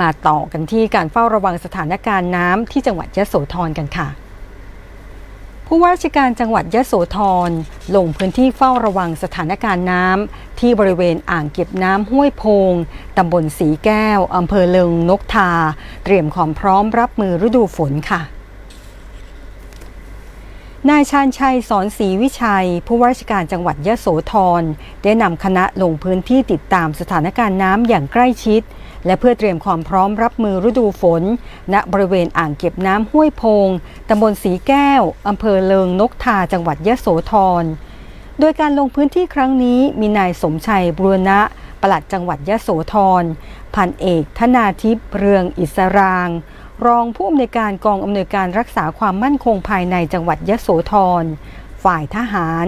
มาต่อกันที่การเฝ้าระวังสถานการณ์น้ำที่จังหวัดยะโสธรกันค่ะ ผู้ว่าราชการจังหวัดยะโสธรลงพื้นที่เฝ้าระวังสถานการณ์น้ำที่บริเวณอ่างเก็บน้ำห้วยโพงตำบลสีแก้วอำเภอเลิงนกทา เตรียมความพร้อมรับมือฤดูฝนค่ะนายชาญชัยสอนศรีวิชัย ผู้ว่าราชการจังหวัดยะโสธรได้นำคณะลงพื้นที่ติดตามสถานการณ์น้ำอย่างใกล้ชิด และเพื่อเตรียมความพร้อมรับมือฤดูฝน ณบริเวณอ่างเก็บน้ำห้วยโพงตำบลสีแก้วอำเภอเลิงนกทาจังหวัดยะโสธร โดยการลงพื้นที่ครั้งนี้มีนายสมชัยบุรณะปลัดจังหวัดยะโสธร พันเอกธนาทิพย์เรืองอิสราง รองผู้อำนวยการกองอำนวยการรักษาความมั่นคงภายในจังหวัดยะโสธร ฝ่ายทหาร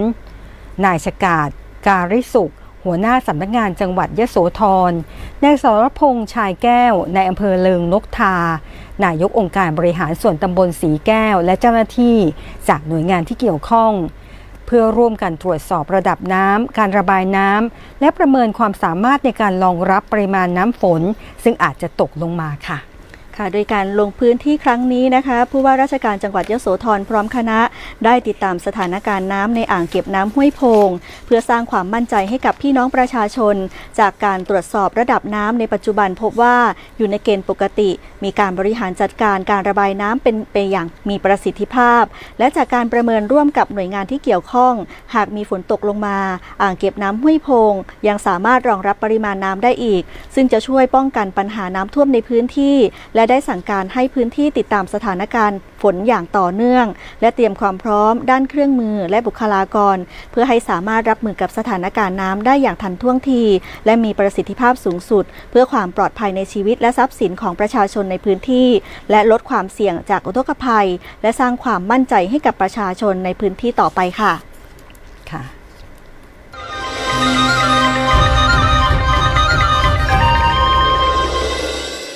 นายชกาดการิสุข หัวหน้าสำนักงานจังหวัดยะโสธรนายสรพงษ์ชายแก้ว ในอำเภอเลิงนกทา นายกองค์การบริหารส่วนตำบลสีแก้ว และเจ้าหน้าที่จากหน่วยงานที่เกี่ยวข้อง เพื่อร่วมกันตรวจสอบระดับน้ำการระบายน้ำและประเมินความสามารถในการรองรับปริมาณน้ำฝน ซึ่งอาจจะตกลงมาค่ะ ค่ะโดยการลงพื้นที่ครั้งนี้นะคะ ผู้ว่าราชการจังหวัดยโสธรพร้อมคณะ ได้ติดตามสถานการณ์น้ำในอ่างเก็บน้ำห้วยโพง เพื่อสร้างความมั่นใจให้กับพี่น้องประชาชน จากการตรวจสอบระดับน้ำในปัจจุบันพบว่าอยู่ในเกณฑ์ปกติ มีการบริหารจัดการการระบายน้ำเป็นไปอย่างมีประสิทธิภาพ และจากการประเมินร่วมกับหน่วยงานที่เกี่ยวข้อง หากมีฝนตกลงมา อ่างเก็บน้ำห้วยโพง ยังสามารถรองรับปริมาณน้ำได้อีก ซึ่งจะช่วยป้องกันปัญหาน้ำท่วมในพื้นที่ และได้สั่งการให้พื้นที่ติดตามสถานการณ์ฝนอย่างต่อเนื่อง และเตรียมความพร้อมด้านเครื่องมือและบุคลากร เพื่อให้สามารถรับมือกับสถานการณ์น้ำได้อย่างทันท่วงที และมีประสิทธิภาพสูงสุด เพื่อความปลอดภัยในชีวิตและทรัพย์สินของประชาชนในพื้นที่ และลดความเสี่ยงจากอุทกภัย และสร้างความมั่นใจให้กับประชาชนในพื้นที่ต่อไปค่ะค่ะ